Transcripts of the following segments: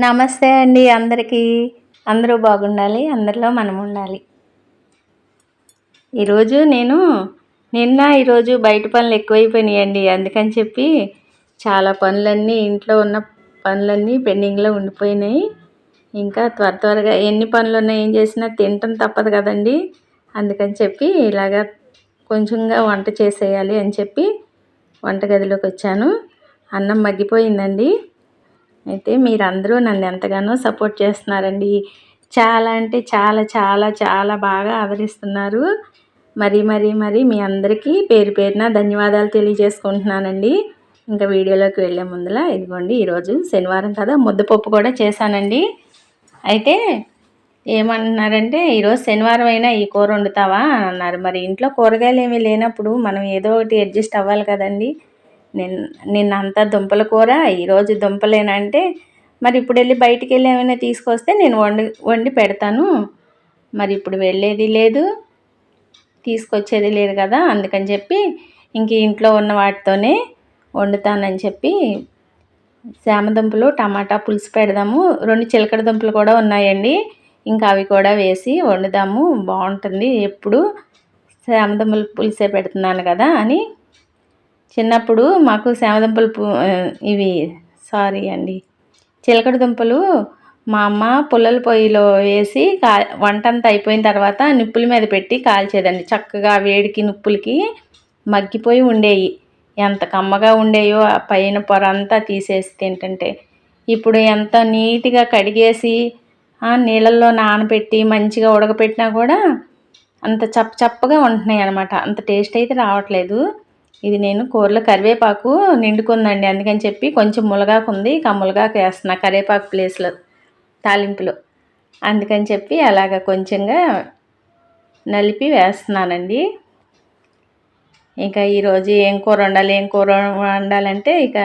నమస్తే అండి అందరికీ. అందరూ బాగుండాలి అందరిలో మనం ఉండాలి. ఈరోజు నేను నిన్న ఈరోజు బయట పనులు ఎక్కువైపోయినాయండి. అందుకని చెప్పి చాలా పనులన్నీ ఇంట్లో ఉన్న పనులన్నీ పెండింగ్లో ఉండిపోయినాయి. ఇంకా త్వర త్వరగా ఎన్ని పనులు ఉన్నా ఏం చేసినా తినటం తప్పదు కదండి. అందుకని చెప్పి ఇలాగా కొంచెంగా వంట చేసేయాలి అని చెప్పి వంటగదిలోకి వచ్చాను. అన్నం మగ్గిపోయిందండి. అయితే మీరందరూ నన్ను ఎంతగానో సపోర్ట్ చేస్తున్నారండి. చాలా అంటే చాలా చాలా చాలా బాగా ఆదరిస్తున్నారు. మరి మరి మరి మీ అందరికీ పేరు పేరున ధన్యవాదాలు తెలియజేసుకుంటున్నానండి. ఇంకా వీడియోలోకి వెళ్ళే ముందులా ఇదిగోండి ఈరోజు శనివారం కదా ముద్దపప్పు కూడా చేశానండి. అయితే ఏమంటున్నారంటే ఈరోజు శనివారం అయినా ఈ కూర వండుతావా అన్నారు. మరి ఇంట్లో కూరగాయలు ఏమీ లేనప్పుడు మనం ఏదో ఒకటి అడ్జస్ట్ అవ్వాలి కదండి. నిన్న నిన్నంతా దుంపల కూర ఈరోజు దుంపలేనంటే మరి ఇప్పుడు వెళ్ళి బయటికి వెళ్ళి ఏమైనా తీసుకొస్తే నేను వండి వండి పెడతాను. మరి ఇప్పుడు వెళ్ళేది లేదు తీసుకొచ్చేది లేదు కదా అందుకని చెప్పి ఇంక ఇంట్లో ఉన్న వాటితోనే వండుతానని చెప్పి శామదుంపలు టమాటా పులుసు పెడదాము. రెండు చిలకడ దుంపలు కూడా ఉన్నాయండి. ఇంకా అవి కూడా వేసి వండుదాము. బాగుంటుంది. ఎప్పుడు శామదుంపలు పులుసే పెడుతున్నాను కదా అని చిన్నప్పుడు మాకు శామదుంపలు ఇవి సారీ అండి. చిలకడ దుంపలు మా అమ్మ పుల్లల పొయ్యిలో వేసి కా వంట అంతా అయిపోయిన తర్వాత నిప్పుల మీద పెట్టి కాల్చేదండి. చక్కగా వేడికి నిప్పులకి మగ్గిపోయి ఉండేవి ఎంత కమ్మగా ఉండేయో ఆ పైన పొర అంతా తీసేసి తింటుంటే. ఇప్పుడు ఎంత నీట్గా కడిగేసి నీళ్ళల్లో నానబెట్టి మంచిగా ఉడకపెట్టినా కూడా అంత చప్ప చప్పగా ఉంటున్నాయి అనమాట అంత టేస్ట్ అయితే రావట్లేదు. ఇది నేను కూరలో కరివేపాకు నిండుకుందండి. అందుకని చెప్పి కొంచెం ములగాకు ఉంది. ఇక ములగాకు వేస్తున్నా కరివేపాకు ప్లేస్లో తాలింపులో. అందుకని చెప్పి అలాగ కొంచెంగా నలిపి వేస్తున్నానండి. ఇంకా ఈరోజు ఏం కూర వండాలి ఏం కూర వండాలంటే ఇక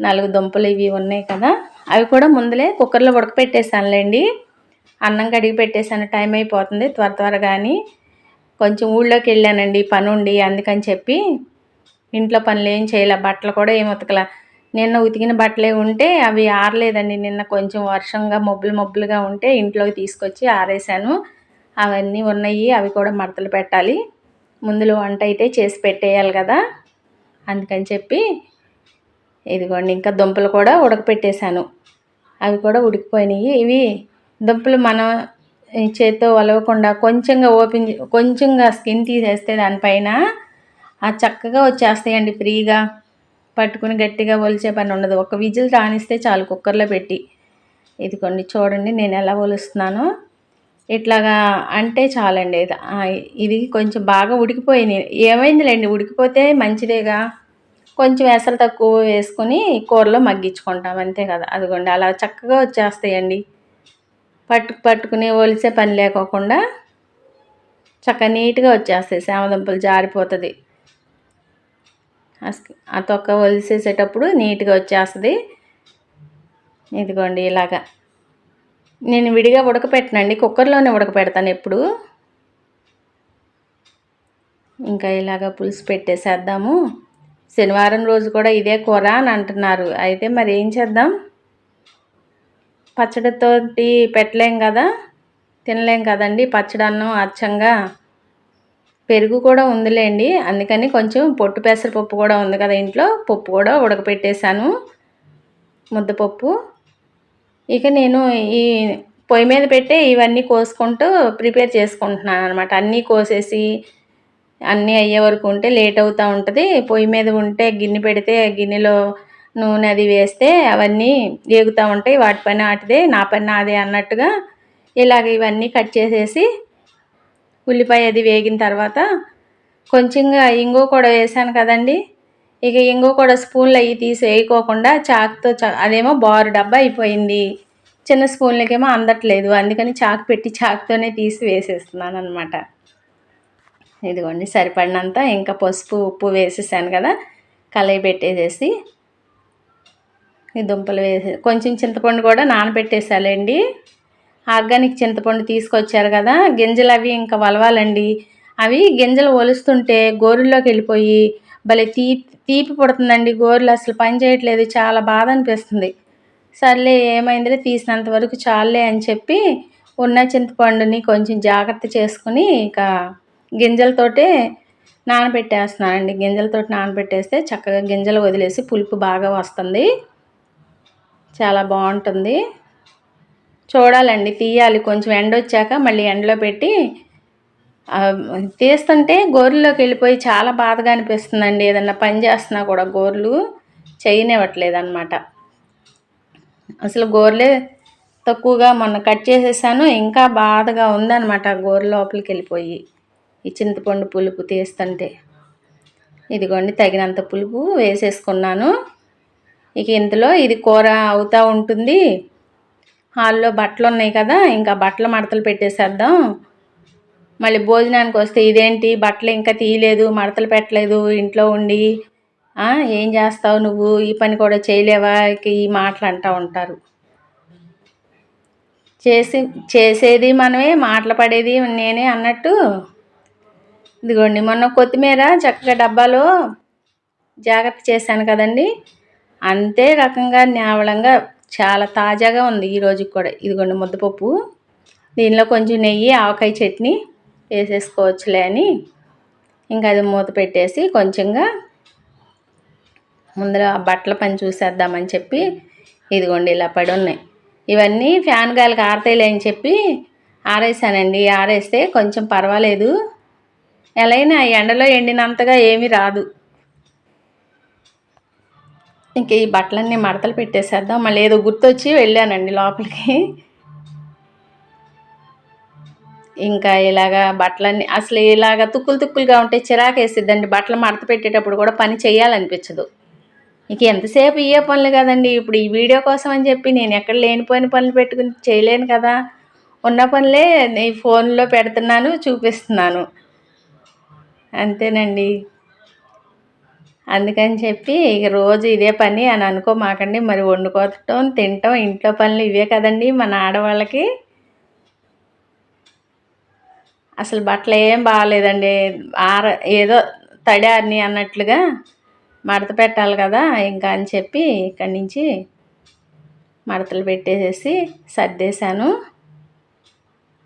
నాలుగు దుంపలు ఇవి ఉన్నాయి కదా అవి కూడా ముందులే కుక్కర్లో ఉడకపెట్టేసానులేండి అన్నం కడిగి పెట్టేసాను టైం అయిపోతుంది. త్వర త్వరగాని కొంచెం ఊళ్ళోకి వెళ్ళానండి పని ఉండి అందుకని చెప్పి ఇంట్లో పనులు ఏం చేయలే బట్టలు కూడా ఏం ఉతకలే. నిన్న ఉతికిన బట్టలే ఉంటే అవి ఆరలేదండి. నిన్న కొంచెం వర్షంగా మబ్బులు మబ్బులుగా ఉంటే ఇంట్లోకి తీసుకొచ్చి ఆరేసాను. అవన్నీ ఉన్నాయి అవి కూడా మడతలు పెట్టాలి. ముందులో వంట అయితే చేసి పెట్టేయాలి కదా. అందుకని చెప్పి ఇదిగోండి ఇంకా దుంపలు కూడా ఉడకపెట్టేశాను. అవి కూడా ఉడికిపోయినాయి. ఇవి దుంపలు మనం చేత్తో వలవకుండా కొంచెంగా ఓపెన్ కొంచెంగా స్కిన్ తీసేస్తే దానిపైన చక్కగా వచ్చేస్తాయండి ఫ్రీగా. పట్టుకుని గట్టిగా ఒలిచే పని ఉండదు. ఒక విజిల్ రాణిస్తే చాలు కుక్కర్లో పెట్టి. ఇదిగోండి చూడండి నేను ఎలా ఒలుస్తున్నానో. ఇట్లాగా అంటే చాలండి. ఇది కొంచెం బాగా ఉడికిపోయినాయి. ఏమైందిలేండి? ఉడికిపోతే మంచిదేగా? కొంచెం వేసలు తక్కువ వేసుకొని కూరలో మగ్గించుకుంటాం. అంతే కదా. అదిగోండి అలా చక్కగా వచ్చేస్తాయండి. పట్టు పట్టుకుని ఒలిసే పని లేకోకుండా చక్కగా నీట్గా వచ్చేస్తాయి. శామదుంపలు జారిపోతుంది. ఆ తొక్క ఒలిసేసేటప్పుడు నీట్గా వచ్చేస్తుంది. ఇదిగోండి ఇలాగా. నేను విడిగా ఉడకపెట్టనండి కుక్కర్లోనే ఉడకపెడతాను ఎప్పుడు. ఇంకా ఇలాగ పులుసు పెట్టేసేద్దాము. శనివారం రోజు కూడా ఇదే కూర అని అంటున్నారు. అయితే మరి ఏం చేద్దాం? పచ్చడితోటి పెట్టలేం కదా? తినలేం కదండి పచ్చడి అన్నం అచ్చంగా. పెరుగు కూడా ఉందిలేండి. అందుకని కొంచెం పొట్టు పెసరపప్పు కూడా ఉంది కదా ఇంట్లో. పప్పు కూడా ఉడకపెట్టేశాను. ముద్దపప్పు ఇక నేను ఈ పొయ్యి మీద పెట్టే ఇవన్నీ కోసుకుంటూ ప్రిపేర్ చేసుకుంటున్నాను అనమాట అన్నీ కోసేసి అన్నీ అయ్యే వరకు ఉంటే లేట్ అవుతూ ఉంటుంది. పొయ్యి మీద ఉంటే గిన్నె పెడితే గిన్నెలో నూనె అది వేస్తే అవన్నీ ఏగుతూ ఉంటాయి. వాటి పని వాటిదే నా పని నాదే అన్నట్టుగా ఇలాగ ఇవన్నీ కట్ చేసేసి ఉల్లిపాయ అది వేగిన తర్వాత కొంచెంగా ఇంగు కూడా వేసాను కదండి. ఇక ఇంగు కూడా స్పూన్లు అవి తీసి వేయకోకుండా చాక్తో చా అదేమో బారు డబ్బా అయిపోయింది. చిన్న స్పూన్లకేమో అందట్లేదు. అందుకని చాకు పెట్టి చాకుతోనే తీసి వేసేస్తున్నాను అనమాట ఇదిగోండి సరిపడినంత ఇంకా పసుపు ఉప్పు వేసేసాను కదా. కలయి పెట్టేసేసి ఈ దుంపలు వేసే కొంచెం చింతపండు కూడా నానబెట్టేసాలండి. ఆర్గానిక్ చింతపండు తీసుకొచ్చారు కదా గింజలు అవి ఇంకా వలవాలండి. అవి గింజలు ఒలుస్తుంటే గోరుల్లోకి వెళ్ళిపోయి భలే తీ తీపి పుడుతుందండి గోరులు. అసలు పని చేయట్లేదు చాలా బాధ అనిపిస్తుంది. సర్లే ఏమైందిలే తీసినంత వరకు చాలే అని చెప్పి ఉన్న చింతపండుని కొంచెం జాగ్రత్త చేసుకుని ఇక గింజలతోటే నానబెట్టేస్తున్నానండి. గింజలతోటి నానబెట్టేస్తే చక్కగా గింజలు వదిలేసి పులుపు బాగా వస్తుంది. చాలా బాగుంటుంది. చూడాలండి తీయాలి. కొంచెం ఎండ వచ్చాక మళ్ళీ ఎండలో పెట్టి తీస్తుంటే గోరులోకి వెళ్ళిపోయి చాలా బాధగా అనిపిస్తుందండి. ఏదన్నా పని చేస్తున్నా కూడా గోర్లు చేయనివ్వట్లేదు అనమాట అసలు గోర్లే తక్కువగా మొన్న కట్ చేసేసాను ఇంకా బాధగా ఉందన్నమాట గోరు లోపలికి వెళ్ళిపోయి. ఈ చింతపండు పులుపు తీస్తుంటే. ఇదిగోండి తగినంత పులుపు వేసేసుకున్నాను. ఇక ఇంతలో ఇది కూర అవుతూ ఉంటుంది. హాల్లో బట్టలు ఉన్నాయి కదా ఇంకా బట్టలు మడతలు పెట్టేసేద్దాం. మళ్ళీ భోజనానికి వస్తే ఇదేంటి బట్టలు ఇంకా తీయలేదు మడతలు పెట్టలేదు ఇంట్లో ఉండి ఏం చేస్తావు నువ్వు? ఈ పని కూడా చేయలేవా? ఈ మాటలు అంటూ ఉంటారు. చేసి చేసేది మనమే మాటలు పడేది నేనే అన్నట్టు. ఇదిగోండి మొన్న కొత్తిమీర చక్కగా డబ్బాలో జాగ్రత్త చేశాను కదండి. అంతే రకంగా నేవలంగా చాలా తాజాగా ఉంది ఈ రోజుకి కూడా. ఇదిగోండి ముద్దపప్పు. దీనిలో కొంచెం నెయ్యి ఆవకాయ చట్నీ వేసేసుకోవచ్చులే అని. ఇంకా అది మూత పెట్టేసి కొంచెంగా ముందర బట్టల పని చూసేద్దామని చెప్పి ఇదిగోండి ఇలా పడి ఉన్నాయి. ఇవన్నీ ఫ్యాన్ గాలికి ఆరతాయిలే అని చెప్పి ఆరేసానండి. ఆరేస్తే కొంచెం పర్వాలేదు. ఎలాగైనా ఎండలో ఎండినంతగా ఏమీ రాదు. ఇంక ఈ బట్టలన్నీ మడతలు పెట్టేసేద్దాం. మళ్ళీ ఏదో గుర్తొచ్చి వెళ్ళానండి లోపలికి. ఇంకా ఇలాగా బట్టలన్నీ అసలు ఇలాగ తుక్కులు తుక్కులుగా ఉంటే చిరాకు వేసిద్దండి బట్టలు మడత పెట్టేటప్పుడు కూడా పని చేయాలనిపించదు ఇక ఎంతసేపు ఇయ్యే పనులు కదండి. ఇప్పుడు ఈ వీడియో కోసం అని చెప్పి నేను ఎక్కడ లేనిపోయిన పనులు పెట్టుకుని చేయలేను కదా. ఉన్న పనులే ఈ ఫోన్లో పెడుతున్నాను చూపిస్తున్నాను. అంతేనండి. అందుకని చెప్పి ఇక రోజు ఇదే పని అని అనుకోమాకండి. మరి వండుకోవటం తినటం ఇంట్లో పనులు ఇవే కదండి మన ఆడవాళ్ళకి. అసలు బట్టలు ఏం బాగాలేదండి. ఆర ఏదో తడారిని అన్నట్లుగా మడత పెట్టాలి కదా ఇంకా అని చెప్పి ఇక్కడి నుంచి మడతలు పెట్టేసేసి సర్దేశాను.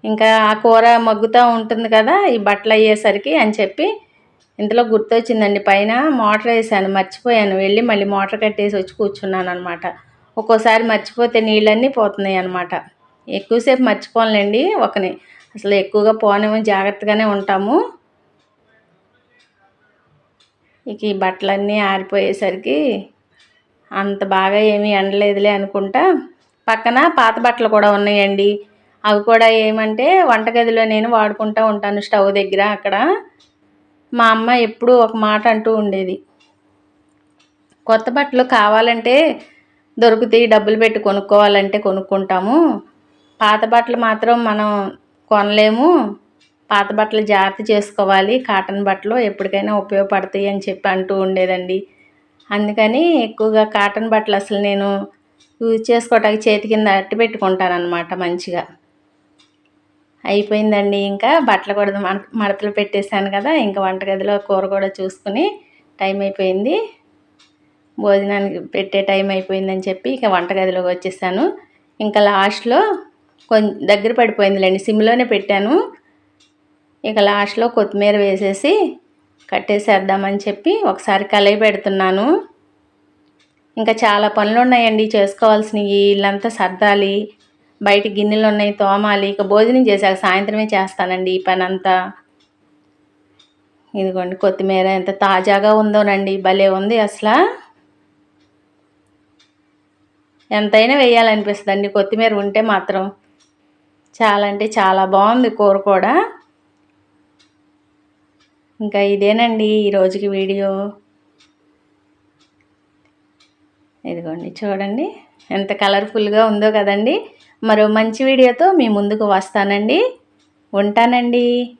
ఇంకా ఆ కూర మగ్గుతూ ఉంటుంది కదా ఈ బట్టలు అయ్యేసరికి అని చెప్పి ఇంతలో గుర్తొచ్చిందండి పైన మోటార్ వేసాను మర్చిపోయాను. వెళ్ళి మళ్ళీ మోటార్ కట్టేసి వచ్చి కూర్చున్నాను అనమాట ఒక్కోసారి మర్చిపోతే నీళ్ళన్నీ పోతున్నాయి అనమాట ఎక్కువసేపు మర్చిపోనులేండి ఒకని. అసలు ఎక్కువగా పోనేమో జాగ్రత్తగానే ఉంటాము. ఇక ఈ బట్టలన్నీ ఆరిపోయేసరికి అంత బాగా ఏమీ ఎండలేదులే అనుకుంటా. పక్కన పాత బట్టలు కూడా ఉన్నాయండి. అవి కూడా ఏమంటే వంటగదిలో నేను వాడుకుంటూ ఉంటాను స్టవ్ దగ్గర అక్కడ. మా అమ్మ ఎప్పుడూ ఒక మాట అంటూ ఉండేది. కొత్త బట్టలు కావాలంటే దొరుకుతాయి డబ్బులు పెట్టి కొనుక్కోవాలంటే కొనుక్కుంటాము. పాత బట్టలు మాత్రం మనం కొనలేము. పాత బట్టలు జాగ్రత్త చేసుకోవాలి. కాటన్ బట్టలు ఎప్పటికైనా ఉపయోగపడతాయి అని చెప్పి అంటూ ఉండేదండి. అందుకని ఎక్కువగా కాటన్ బట్టలు అసలు నేను యూజ్ చేసుకోవటానికి చేతి కింద అట్టి పెట్టుకుంటాను అనమాట మంచిగా. అయిపోయిందండి. ఇంకా బట్టలు కూడా మడతలు పెట్టేశాను కదా ఇంకా వంటగదిలో కూర కూడా చూసుకుని టైం అయిపోయింది. భోజనానికి పెట్టే టైం అయిపోయిందని చెప్పి ఇక వంటగదిలోకి వచ్చేసాను. ఇంకా లాస్ట్లో కొంచెం దగ్గర పడిపోయిందిలేండి సిమ్లోనే పెట్టాను. ఇక లాస్ట్లో కొత్తిమీర వేసేసి కట్టేసేద్దామని చెప్పి ఒకసారి కలయి పెడుతున్నాను. ఇంకా చాలా పనులు ఉన్నాయండి చేసుకోవాల్సినవి ఇల్లంతా సర్దాలి బయట గిన్నెలు ఉన్నాయి తోమాలి. ఇక భోజనం చేశాక సాయంత్రమే చేస్తానండి ఈ పని అంతా ఇదిగోండి కొత్తిమీర ఎంత తాజాగా ఉందోనండి. భలే ఉంది అసలు. ఎంతైనా వేయాలనిపిస్తుందండి. కొత్తిమీర ఉంటే మాత్రం చాలా అంటే చాలా బాగుంది కూర కూడా. ఇంకా ఇదేనండి ఈరోజుకి వీడియో. ఇదిగోండి చూడండి. ఎంత కలర్ఫుల్గా ఉందో కదండి. మరో మంచి వీడియోతో మీ ముందుకు వస్తానండి. ఉంటానండి.